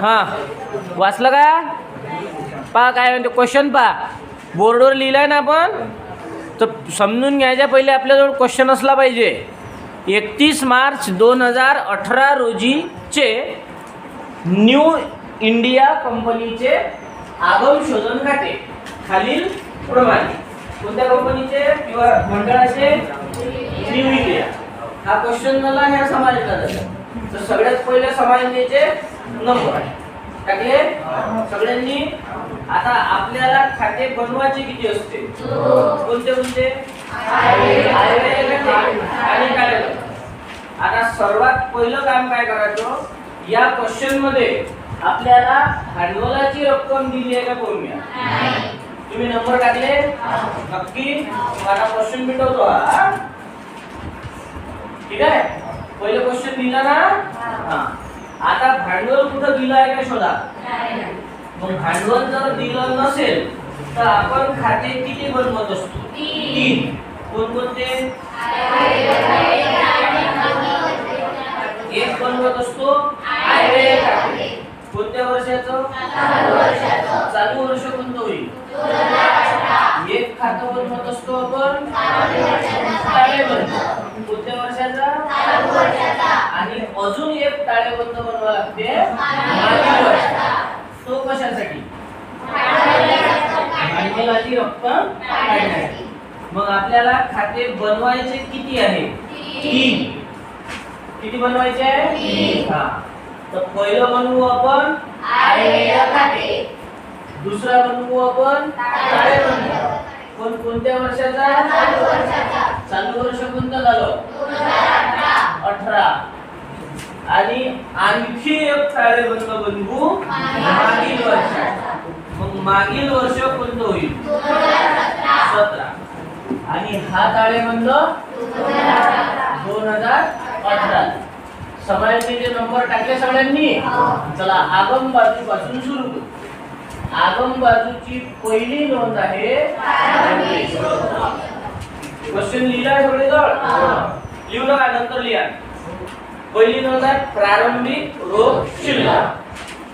हां. वाचलं का? पहा काय म्हणते क्वेश्चन पहा. बोर्डवर लिहिलाय ना आपण तर समजून घ्यायच्या पहिले आपल्याजवळ क्वेश्चन असला पाहिजे. एकतीस मार्च दोन हजार अठरा रोजीचे न्यू इंडिया कंपनीचे आगम शोधन खाते. खालील प्रमाणे. कोणत्या कंपनीचे? किंवा मंडळाचे? New India. हा क्वेश्चन झाला ह्या समाजाचा झाला. तर सगळ्यात पहिले समाजनेचे नंबर टाकले? सगळ्यांनी? आता आपल्याला खाते बनवायचे किती असते? कोणते कोणते? आणि काय? आता सर्वात पहिलं काम काय करायचं? या क्वेश्चनमध्ये आपल्याला भांडवलाची रक्कम दिली आहे का पाहून तुम्ही नंबर टाकले? नक्की? मग आता क्वेश्चन मिटवतो हा. ठीक आहे? पहिलं क्वेश्चन दिला ना? हा. आता भांडवल कुठं दिलं आहे का शोधा? मग भांडवल जर दिलं नसेल तर आपण खाते किती बनवत असतो? तीन. कोणकोणते? एक बनवत असतो? कोणत्या वर्षाचं? चालू वर्ष कोणतं होईल? एक खातं बनवत असतो आपण? वर्षाचा? आणि अजून एक ताळेबंद बनवा लागते. तो कशासाठी? भांडवलाची रक्कम. काढण्यासाठी. मग आपल्याला खाते बनवायचे किती आहे? तीन. किती बनवायचे? आहे हा. तर पहिलं बनवू आपण? दुसरा बनवू आपण? कोण कोणत्या वर्षाचा. चालू वर्ष कोणतं झालं? अठरा. आणि आणखी एक ताळेबंद बनवू? मागील वर्ष. मग मागील वर्ष कोणतं होईल? सतरा. आणि हा ताळेबंद दोन हजार अठरा. समाजाचे नंबर टाकले सगळ्यांनी? चला आगम बाजूपासून सुरू करू. आगम बाजूची पहिली नोंद आहे. क्वेश्चन लिहिलाय सगळे जवळ लिहू नका नंतर लिहा. पहिली नोंद आहे प्रारंभिक रोख शिल्लक.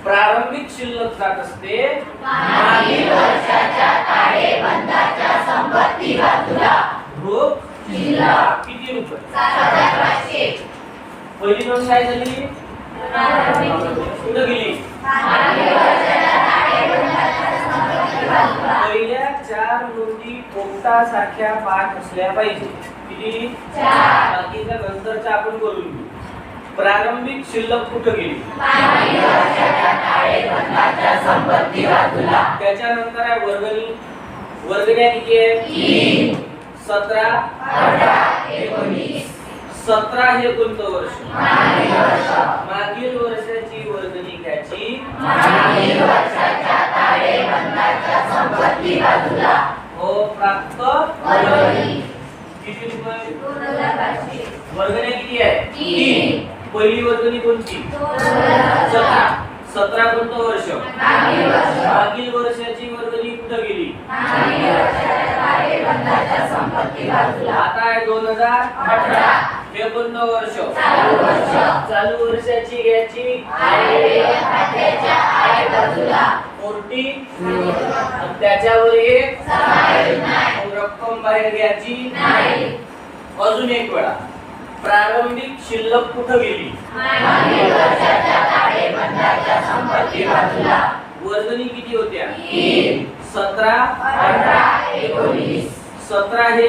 प्रारंभिक शिल्लक जात असते. मागील रोख किती रुपये? पहिली नोंद काय झाली? कुठं गेली. पहिल्या चार नोंदी पोपटा सारख्या पाठ असल्या पाहिजे. किती? बाकीच्या नंतरच्या आपण करून घेऊ प्रारंभिक शिल्लक कुठं गेली? त्याच्यानंतर आहे वर्गणी. वर्गण्या किती आहे? सतरा. सतरा हे कोणतं वर्ष? मागील वर्षाची वर्गणी घ्यायची. हो प्राप्त किती रुपये? वर्गण्या किती आहे? पहिली वर्गणी कोणती? सतरा. सतरा कोणतं वर्ष? मागील वर्षाची वर्गणी कुठं गेली? आता आहे दोन हजार अठरा. कोणतं वर्ष. चालू वर्षाची कोणती आणि त्याच्यावर एक रक्कम बाहेर घ्यायची. अजून एक वेळा. प्रारंभिक शिल्लक कुठं गेली? वर्गणी किती होत्या? सतरा. सतरा हे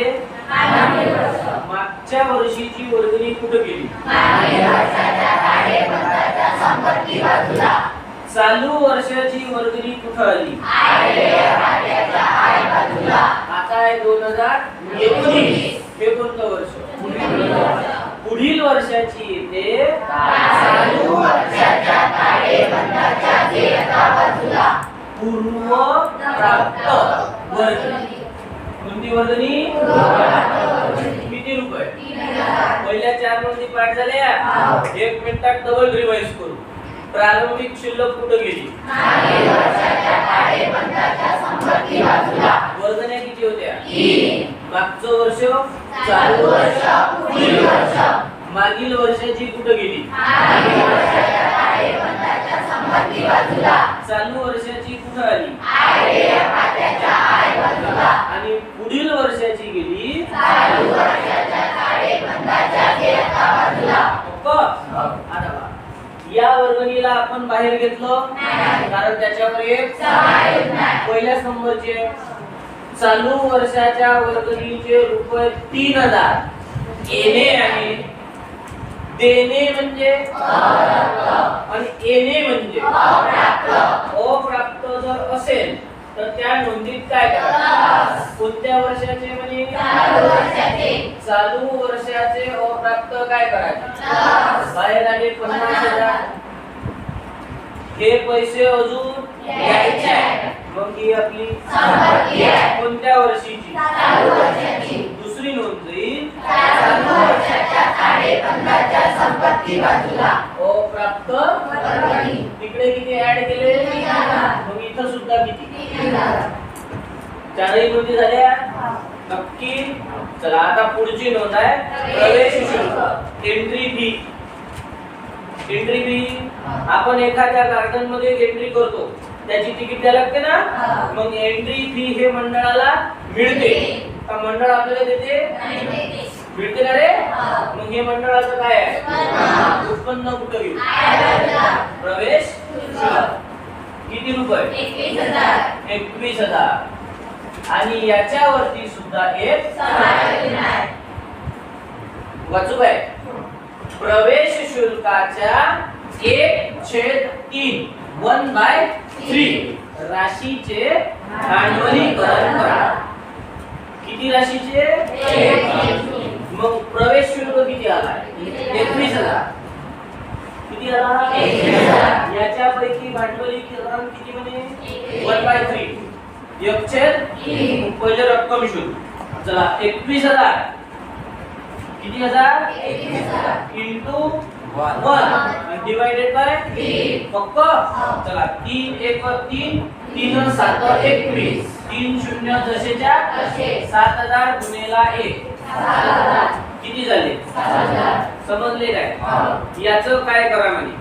मागच्या वर्षीची वर्गणी कुठं गेली? चालू वर्षाची वर्गणी कुठं आली? आता आहे दोन हजार एकोणीस. हे कोणतं वर्ष? पुढील वर्षाची येते. चालू पूर्व प्राप्त वर्गणी कोणती वर्गणी किती रुपये पहिल्या चार नोंदी पाठ झाल्या एक मिनिटात डबल रिवाइज करू. प्रारंभिक शिल्लक कुठं गेली? वर्गण्या किती होत्या? मागचं वर्ष? चालू वर्ष पुढील वर्ष. मागील वर्षाची कुठं गेली? चालू वर्षाची कुठं आली? आणि पुढील वर्षाची गेली. या वर्गणीला आपण बाहेर घेतलं. कारण त्याच्यावर एक पहिल्या नंबरचे चालू वर्षाच्या वर्गणीचे रुपये तीन हजार. येणे आणि देणे म्हणजे? आणि येणे म्हणजे? अप्राप्त जर असेल तर त्या नोंदीत काय करायचं? कोणत्या वर्षाचे म्हणजे चालू वर्षाचे. अप्राप्त काय करायचे? बाहेर आले पन्नास हजार. हे पैसे अजून घ्यायचे. मग ही आपली कोणत्या वर्षीची. दुसरी नोंद जाईल अप्राप्त तिकडे किती ऍड केले? मग इथं सुद्धा किती? चारही नोंदी झाल्या? नक्की? चला आता पुढची नोंद आहे. प्रवेश शुल्क. एंट्री फी एंट्री फी आपण एखाद्या गार्डनमध्ये एंट्री करतो. त्याची तिकीट द्यायला लागते ना? मग एंट्री फी हे मंडळाला मिळते. का मंडळ आपल्याला देते? मिळते ना रे? मग हे मंडळाचं काय आहे? उत्पन्न कुठं घेऊ? प्रवेश? किती रुपये? एकवीस हजार. आणि याच्यावरती सुद्धा एक वाचू काय प्रवेश शुल्काच्या एक छेद तीन वन बाय थ्री. राशीचे भांडवलीकरण करा. किती राशीचे? मग प्रवेश शुल्क किती आला? एकवीस हजार. किती आला? याच्यापैकी भांडवलीकरण किती म्हणे? वन बाय थ्री एक छेद पहिले रक्कम शुल्क चला एकवीस हजार. किती हजार? इंटू वन डिवायडेड बाय पक्क चला तीन एक तीन तीन सात एकवीस तीन शून्य जसेच्या सात हजार गुणेला एक. किती झाले? समजले काय? याचं काय करा म्हणे?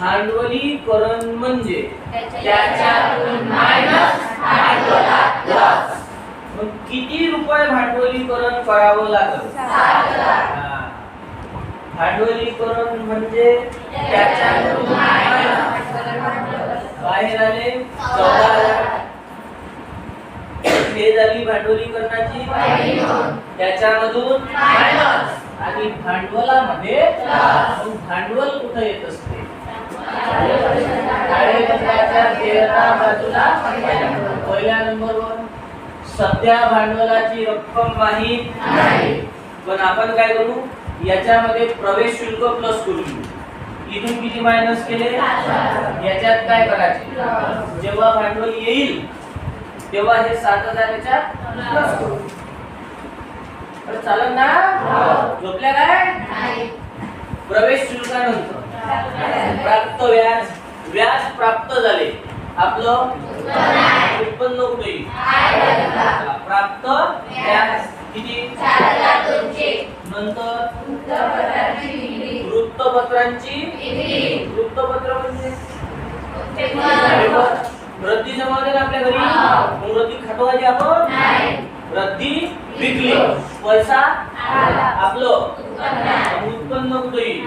भांडवलीकरण म्हणजे? त्याच्यातून मायनस मग किती रुपये भांडवलीकरण करावं लागेल? हा. भांडवलीकरण म्हणजे? minus. बाहेर आले चौदा हजार. हे झाली भांडवलीकरणाची त्याच्यामधून आणि भांडवलामध्ये भांडवल कुठं येत असते? ताळेबंदाच्या तेरा बाजूला पहिल्या नंबरवर. सध्या भांडवलाची रक्कम माहीत पण आपण काय करू? याच्यामध्ये प्रवेश शुल्क प्लस करू. इथून किती मायनस केले? याच्यात काय करायचे? जेव्हा भांडवल येईल तेव्हा हे सात हजार याच्यात प्लस करू चालेल ना? झोपल्या काय? प्रवेश शुल्कानंतर. प्राप्त व्याज व्याज प्राप्त झाले. आपलं? उत्पन्न कुठे? प्राप्त व्याज किती? नंतर? वृत्तपत्रांची? वृत्तपत्र म्हणजे? रद्दी जमावले ना आपल्या घरी? मग रद्दी खाटवायची आपण? रद्दी विकली. पैसा? आपलं? उत्पन्न. कुठे येईल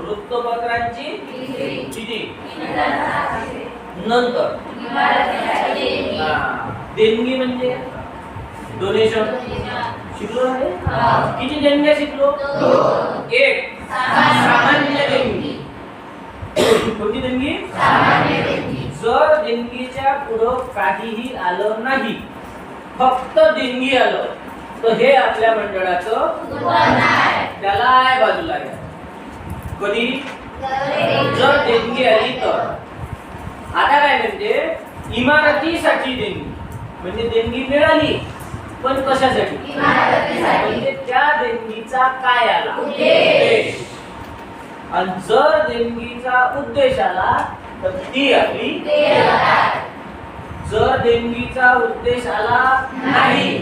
वृत्तपत्रांची किती? नंतर. देणगी. म्हणजे? डोनेशन शिकलो आहे किती देणग्या शिकलो? एक. सामान्य देणगी कोणती देणगी? जर देणगीच्या पुढं काहीही आलं नाही फक्त देणगी आलं तर हे आपल्या मंडळाचं त्याला आहे बाजूला घ्या. कधी? जर देणगी आली तर. आता काय म्हणजे इमारतीसाठी देणगी. म्हणजे देणगी मिळाली. पण कशासाठी? म्हणजे त्या देणगीचा काय आला? उद्देश. आणि जर देणगीचा उद्देश आला तर ती आपली जर देणगीचा उद्देश आला नाही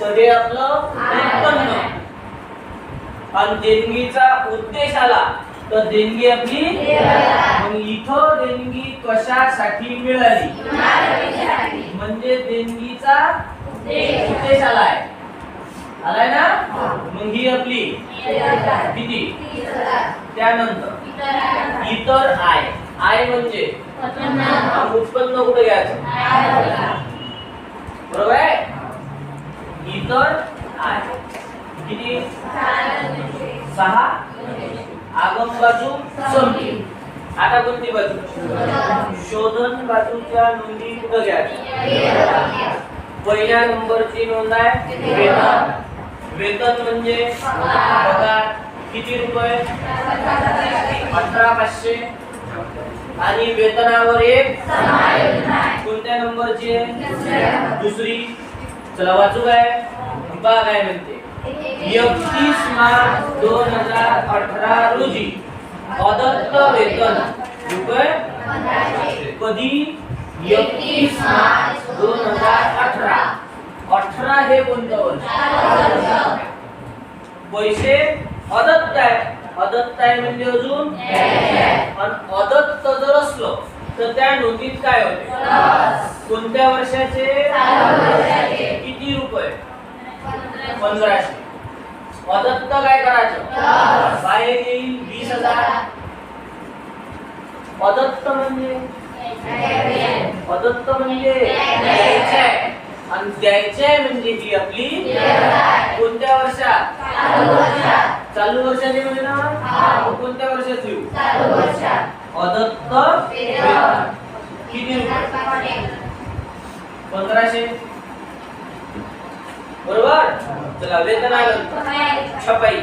तर हे आपलं उत्पन्न. आणि देणगीचा उद्देश आला तर देणगी आपली मग इथं देणगी कशासाठी मिळाली? म्हणजे देणगीचा उद्देश आलाय आलाय ना? मग ही आपली किती? त्यानंतर. इतर आय. आय म्हणजे? उत्पन्न कुठे घ्यायचं? बरोबर आहे? इतर आय. किती? सहा. आगम बाजू समजी आता कोणती बाजू? शोधन बाजूच्या नोंदी कुठं घ्यायच्या? पहिल्या नंबरची नोंद आहे. वेतन. वेतन म्हणजे पगार. किती रुपये? अठरा पाचशे आणि वेतनावर एक कोणत्या नंबरची आहे? दुसरी. चला वाचू काय? बा काय म्हणते. एकतीस मार्च दोन हजार अठरा रोजी. अदत्त वेतन. रुपये? कधी एकतीस मार्च दोन हजार अठरा. अठरा हे कोणतं? वर्ष पैसे? अदत्त आहे. अदत्त आहे म्हणजे अजून? आणि अदत्त जर असलं तर त्या नोंदीत काय होते? कोणत्या वर्षाचे? किती रुपये? पंधराशे. अदत्त काय करायचं? बाहेर येईल वीस हजार. अदत्त म्हणजे? अदत्त म्हणजे आणि द्यायचे म्हणजे ही आपली कोणत्या वर्षात? चालू वर्षाची म्हणजे ना कोणत्या वर्षात येऊ? अदत्त. किती रुपये पंधराशे. बरोबर? चला वेतन आलं छपाई.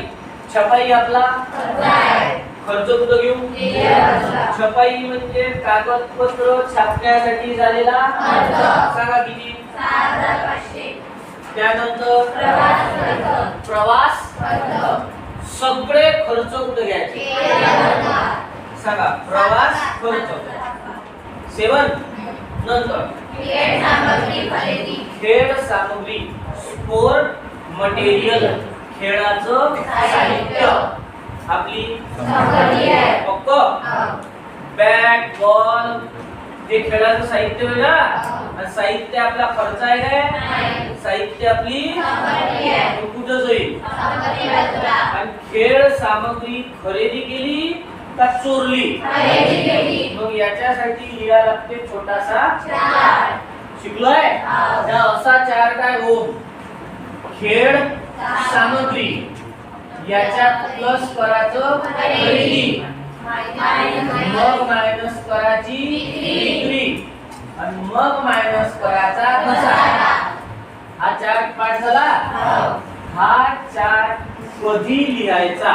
छपाई आपला? खर्च कुठं घेऊ? छपाई म्हणजे कागदपत्र छापण्यासाठी झालेला सांगा किती? त्यानंतर प्रवास सगळे खर्च कुठे घ्यायचे? सांगा. प्रवास खर्च. सेवन. नंतर. खेळ सामग्री. Sport material. खेळाचं साहित्य. आपली पक्क. बॅट बॉल हे खेळाचं साहित्य आहे ना? आणि साहित्य आपला खर्च आहे काय? साहित्य आपली मग कुठं जाईल? आणि खेळ सामग्री खरेदी केली का चोरली? मग याच्यासाठी लिहा लागते छोटासा शिकलोय? असा चार काय हो खेळ सामग्री. याच्यात प्लस करायचं खरेदी. मग मायनस करायची विक्री. आणि मग मायनस करायचा घसा हा चार्ट पाठ झाला? हा चार्ट कधी लिहायचा?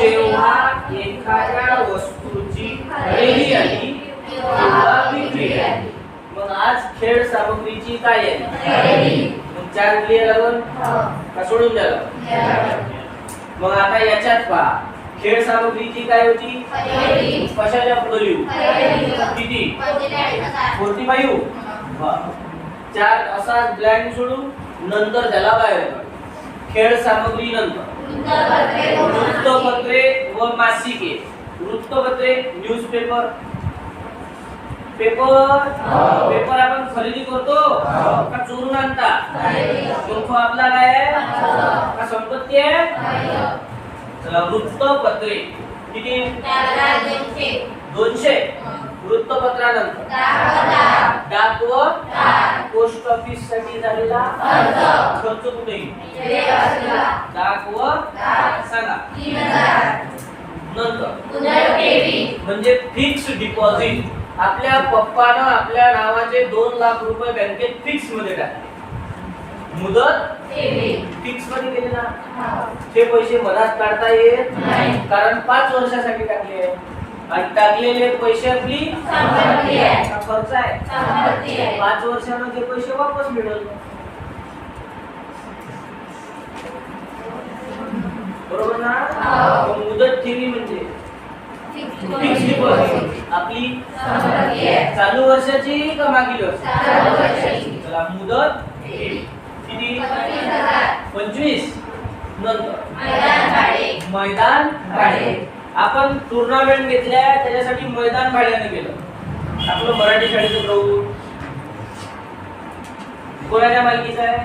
जेव्हा एखाद्या वस्तूची खरेदी आली किंवा विक्री आली. मग आज खेळ सामग्रीची काय आहे? मग चार्ट लिहायला लागल का सोडून द्यायला? मग आता याच्यात पहा खेळ सामग्रीची काय होती? कशाच्या पुढे लिहू किती? Forty five. चार असा ब्लँक सोडू नंतर त्याला काय होतं खेळ सामग्री नंतर. वृत्तपत्रे. व मासिके. वृत्तपत्रे न्यूजपेपर पेपर? पेपर आपण खरेदी करतो? का चोरून आणता? तो आपला काय? आहे का संपत्ती आहे? चला वृत्तपत्रे. किती? दोनशे. वृत्तपत्रानंतर. डाक व पोस्ट ऑफिससाठी झालेला खर्च. कुठे? डाक व सांगा. नंतर. म्हणजे फिक्स डिपॉझिट आपल्या पप्पानं आपल्या नावाचे दोन लाख रुपये बँकेत फिक्समध्ये टाकले. मुदत? फिक्समध्ये केले ना? ते पैसे मधात काढता येत. कारण पाच वर्षासाठी टाकले. आणि टाकलेले पैसे आपली हा खर्च आहे. पाच वर्षानं ते पैसे वापस मिळवले बरोबर ना? हो. मुदत ठेवी म्हणजे? आपली चालू वर्षाची का मागील वर्षाची चला मुदत किती? पंचवीस. नंतर? मैदान भाडे. आपण टुर्नामेंट घेतल्या त्याच्यासाठी मैदान भाड्याने गेलं. आपलं मराठी शाळेचं प्रभू. कोणाच्या मालकीचं आहे?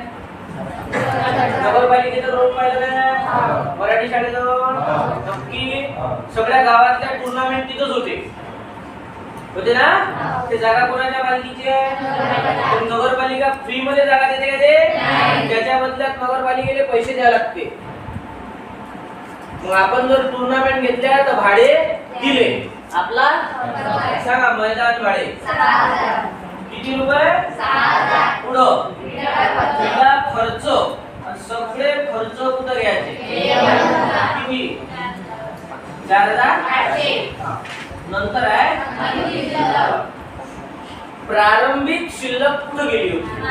नगरपालिकेचं ग्राउंड पाहिलं मराठी शाळेजवळ नक्की सगळ्या गावातल्या टुर्नामेंट तिथंच होते. होते ना? ते जागा कोणाच्या मालकीची आहे? नगरपालिका. फ्री मध्ये जागा देते का ते? त्याच्या बदल्यात नगरपालिकेला पैसे द्यावे लागते. मग आपण जर टुर्नामेंट घेतल्या तर भाडे दिले. आपला? सांगा मैदान भाडे. किती रुपये? पुढं. खर्च. सगळे खर्च कुठं घ्यायचे? किती? चार हजार नंतर आहे? प्रारंभिक शिल्लक कुठं गेली होती?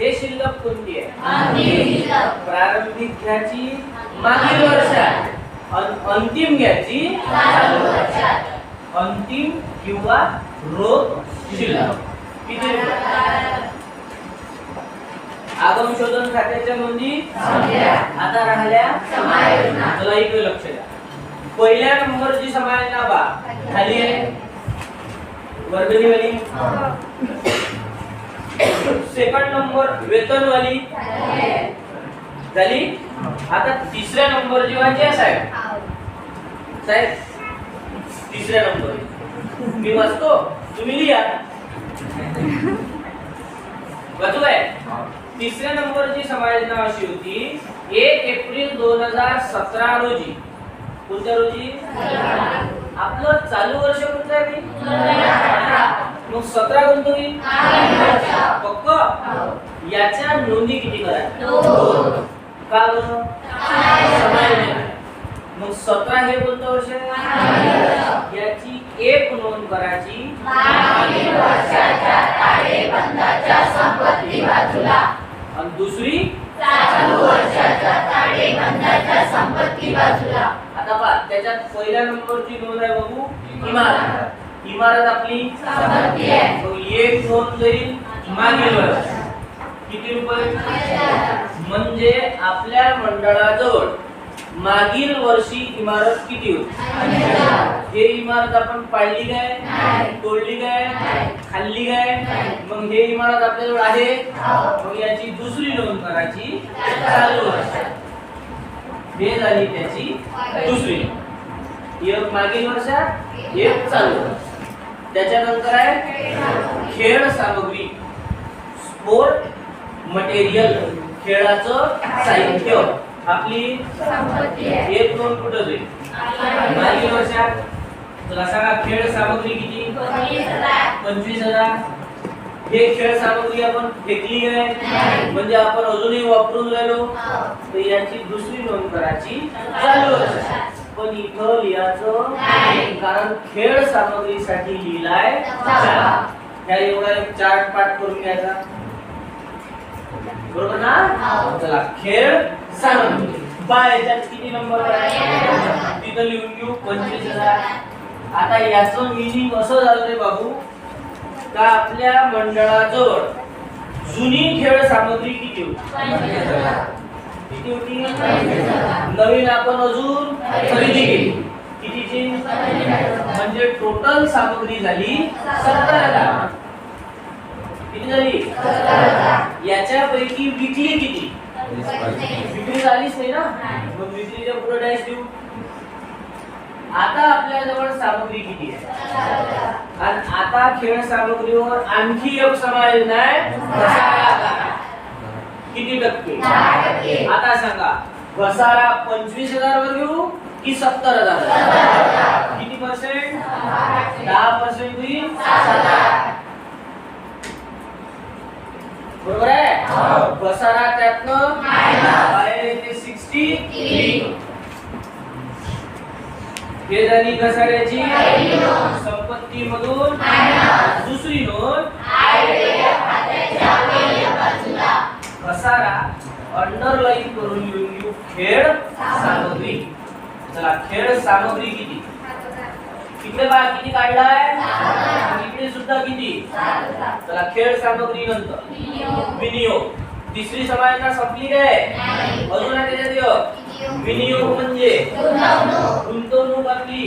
हे शिल्लक कोणती आहे? प्रारंभिक घ्यायची मागील वर्षात अन- अंतिम घ्यायची. अंतिम किंवा रोख शिल्लक. किती? आगम शोधन खात्याच्या नोंदी. आता राहिल्या चला इकडे लक्ष द्या. पहिल्या नंबरची समायोजना बा खाली आहे वर्गणीवाली सेकंड नंबर वेतनवाली. झाली? आता तिसऱ्या नंबरची वाची आहे साहेब. साहेब तिसऱ्या नंबर. मी वाचतो तुम्ही लिहा. वाचू तिसऱ्या नंबरची समायोजना अशी होती एक एप्रिल दोन हजार सतरा रोजी. कोणत्या रोजी? आपलं चालू वर्ष कोणतं आहे? मग सतरा कोणतं होईल पक्क? याच्या नोंदी किती करा का बरं. मग सतरा हे कोणतं वर्ष? आहे याची एक नोंद करायची. आणि दुसरी? आता पहा त्याच्यात पहिल्या नंबरची नोंद आहे बघू. इमारत. इमारत आपली? एक नोंद जाईल मागील वर्ष किती रुपये? म्हणजे आपल्या मंडळाजवळ मागील वर्षी इमारत किती होती? हे इमारत आपण पाडली काय? तोडली काय? खाल्ली काय? मग हे इमारत आपल्याजवळ आहे? मग याची दुसरी नोंद करायची चालू वर्ष हे झाली त्याची दुसरी एक मागील वर्षात एक चालू वर्ष त्याच्यानंतर आहे खेळ सामग्री. Sport material. खेळाचं साहित्य. आपली एक दोन कुठं जाईल मागील वर्षात तुला सांगा खेळ सामग्री किती? पंचवीस हजार. हे खेळ सामग्री आपण फेकली आहे. म्हणजे आपण अजूनही वापरून राहिलो. तर याची दुसरी नोंद करायची चालू वर्षात पण इथं लिहायचं कारण खेळ सामग्रीसाठी लिहिलाय. ह्या एवढा एक चार्ट पाठ करून घ्यायचा. बरोबर ना? चला खेळ सांग. बाय याच्यात किती नंबर आहे? तिथं लिहून घेऊ पंचवीस हजार. आता याचं मिनिंग असं झालं रे बाबू का आपल्या मंडळाजवळ जुनी खेळ सामग्री किती होती? किती होती? नवीन आपण अजून खरेदी केली. कितीची? म्हणजे टोटल सामग्री झाली सत्तर हजार. किती झाली? याच्यापैकी विकली किती? विक्री झालीच नाही ना? मग विक्रीच्या पुढे डॅश देऊ. आता आपल्याजवळ सामग्री किती आहे? आणि आता खेळ सामग्रीवर आणखी एक समायोजन आहे. किती टक्के? आता सांगा. घसारा पंचवीस हजार वर घेऊ की सत्तर हजार किती पर्सेंट दहा पर्सेंट होईल? बरोबर आहे? घसारा त्यातनं बाहेर येते सिक्स्टी हे झाली घसाऱ्याची संपत्ती मधून दुसरी नोंद. घसारा अंडरलाईन करून लिहून घेऊ खेळ सामग्री. चला खेळ सामग्री किती? इकडे बा किती काढलाय? आणि इकडे सुद्धा किती? चला खेळ सामग्री नंतर. विनियोग. तिसरी समायोजना संपली काय? अजून आहे त्याच्यात विनियोग म्हणजे? गुंतवणूक आपली.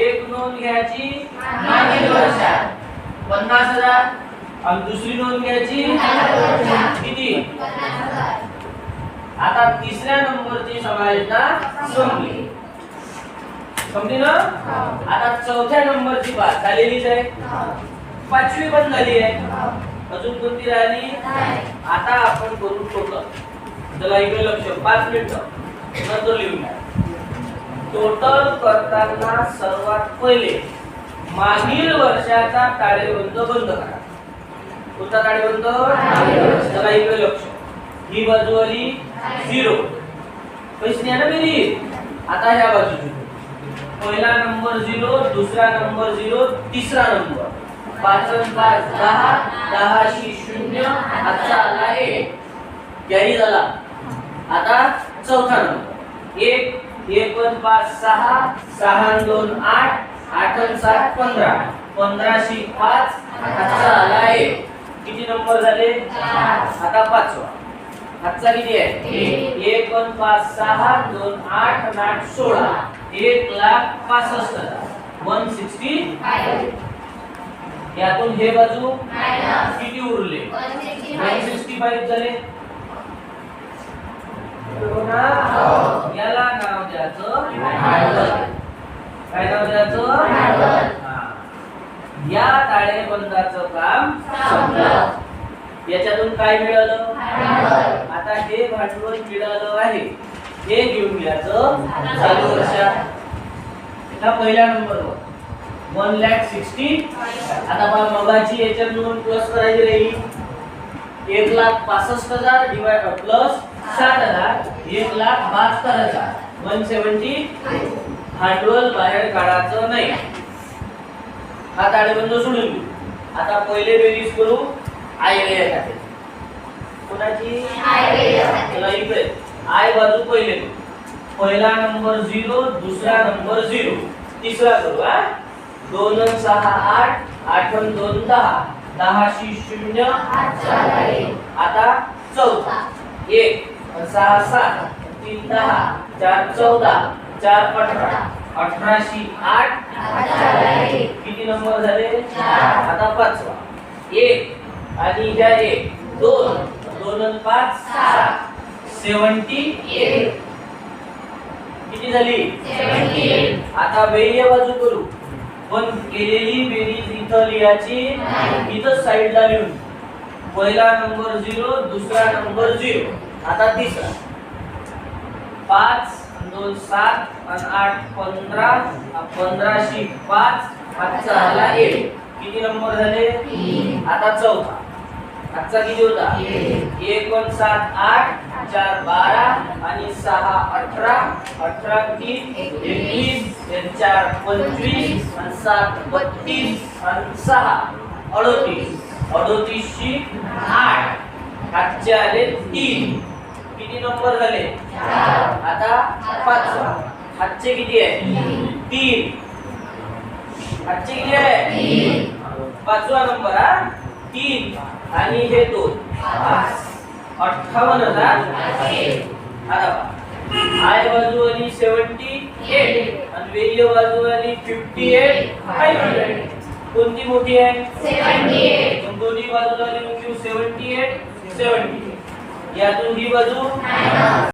एक नोंद घ्यायची. मागील वर्षात पन्नास हजार. आणि दुसरी नोंद घ्यायची. किती? आता तिसऱ्या नंबरची समायोजना संपली. समजली ना? आता चौथ्या नंबरची बात झालेलीच आहे. पाचवी पण झाली आहे. अजून कोणती राहिली? आता आपण करू टोटल. चला इकडे लक्ष. पाच मिनिट. नंतर लिहून टोटल करताना सर्वात पहिले मागील वर्षाचा ताळेबंद बंद करा. कोणता ताळेबंद? चला इकडे लक्ष. ही बाजू आली झिरो. पैसे द्या ना बेरीज आता ह्या बाजूची. पहिला नंबर झिरो दुसरा नंबर झिरो तिसरा नंबर. पाच पाच दहा दहाशी शून्य आजचा आला एक. कॅरी झाला. आता चौथा नंबर. एक एक पाच सहा सहा दोन आठ आठ सात पंधरा. पंधराशी पाच आजचा आला एक. किती नंबर झाले? आता पाचवा. आजचा किती आहे? एक. दोन पाच सहा दोन आठ आठ सोळा. एक लाख पासष्ट हजार. वन सिक्स्टी यातून हे बाजू किती उरले? वन सिक्स्टी फाईव्ह झाले. हो? याला नाव द्यायचं. काय नाव द्यायचं? हा. या ताळेबंदाचं काम याच्यातून काय मिळालं? आता हे भांडवल मिळालं आहे. हे घेऊन घ्यायचं. चालू वर्षात पहिल्या नंबरवर वन लॅक सिक्स्टी आता बघा मगाची याच्यात नोंद प्लस करायची राहील. एक लाख पासष्ट हजार डिवाइड प्लस सात हजार. एक लाख बहात्तर हजार. वन सेवन्टी भांडवल बाहेर काढायचं नाही. हा ताळेबंद सोडून देऊ. आता पहिले बेरीज करू. आय रे खाते कोणाची? चला इकडे. आय बाजू पहिले करू. पहिला नंबर झिरो दुसरा नंबर झिरो तिसरा करू हा? दोन सहा आठ. आठ दोन दहा. दहाशी शून्य. आता चौथा एक. सहा सात. तीन दहा. चार चौदा. चार अठरा. अठराशी आठ. किती नंबर झाले? आता पाचवा. एक. आणि ह्या एक. दोन. दोन पाच सात. सेवन्टी किती झाली? आता बेरीय बाजू करू पण केलेली बेरीज इथं लिहायची इथं साईडला लिहून. पहिला नंबर झिरो दुसरा नंबर झिरो. आता तिसरा. पाच दोन सात आणि आठ पंधरा पंधराशी पाच आजचा झाला एक. किती नंबर झाले? आता चौथा. आजचा किती होता. एक दोन सात आठ चार बारा आणि सहा अठरा अठरा तीन एकवीस एक चार पंचवीस आणि सात बत्तीस आणि सहा. अडोतीस. अडोतीसशी आठ. आजचे आले तीन. किती नंबर झाले? आता पाचवा. आजचे किती आहे? तीन. आजचे किती आहे? पाचवा नंबर हा? तीन. आणि हे दोन. अठ्ठावन्न हजार. आय बाजू आली सेवन्टी एट आणि वेल्य बाजू आली फिफ्टी एट फाईव्ह हंड्रेड कोणती मोठी आहे? दोन्ही लिहून घेऊ. सेवन्टी एट सेवन्टी यातून ही बाजू